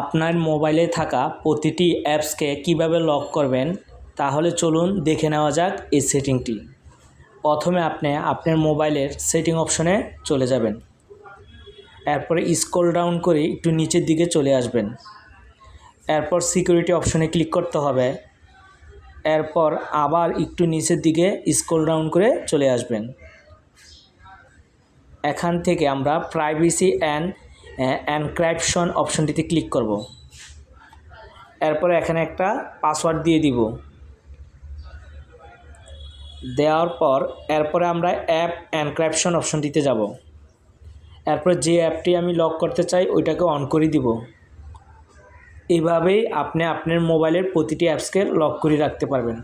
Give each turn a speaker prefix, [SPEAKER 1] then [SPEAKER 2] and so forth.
[SPEAKER 1] আপনার মোবাইলে থাকা প্রতিটি অ্যাপসকে কীভাবে লক করবেন, তাহলে চলুন দেখে নেওয়া যাক এই সেটিংটি। প্রথমে আপনি আপনার মোবাইলের সেটিং অপশনে চলে যাবেন। এরপরে স্ক্রল ডাউন করে একটু নিচের দিকে চলে আসবেন। এরপর সিকিউরিটি অপশনে ক্লিক করতে হবে। এরপর আবার একটু নিচের দিকে স্ক্রল ডাউন করে চলে আসবেন। এখান থেকে আমরা প্রাইভেসি অ্যান্ড এনক্রিপশন অপশনটিতে ক্লিক করব। এরপরে এখানে একটা পাসওয়ার্ড দিয়ে দিব। দেওয়ার পর এরপরে আমরা অ্যাপ এনক্রিপশন অপশনটিতে যাব। এরপর যে অ্যাপটি আমি লক করতে চাই, ওইটাকে অন করে দিব। এইভাবেই আপনি আপনার মোবাইলের প্রতিটি অ্যাপসকে লক করে রাখতে পারবেন।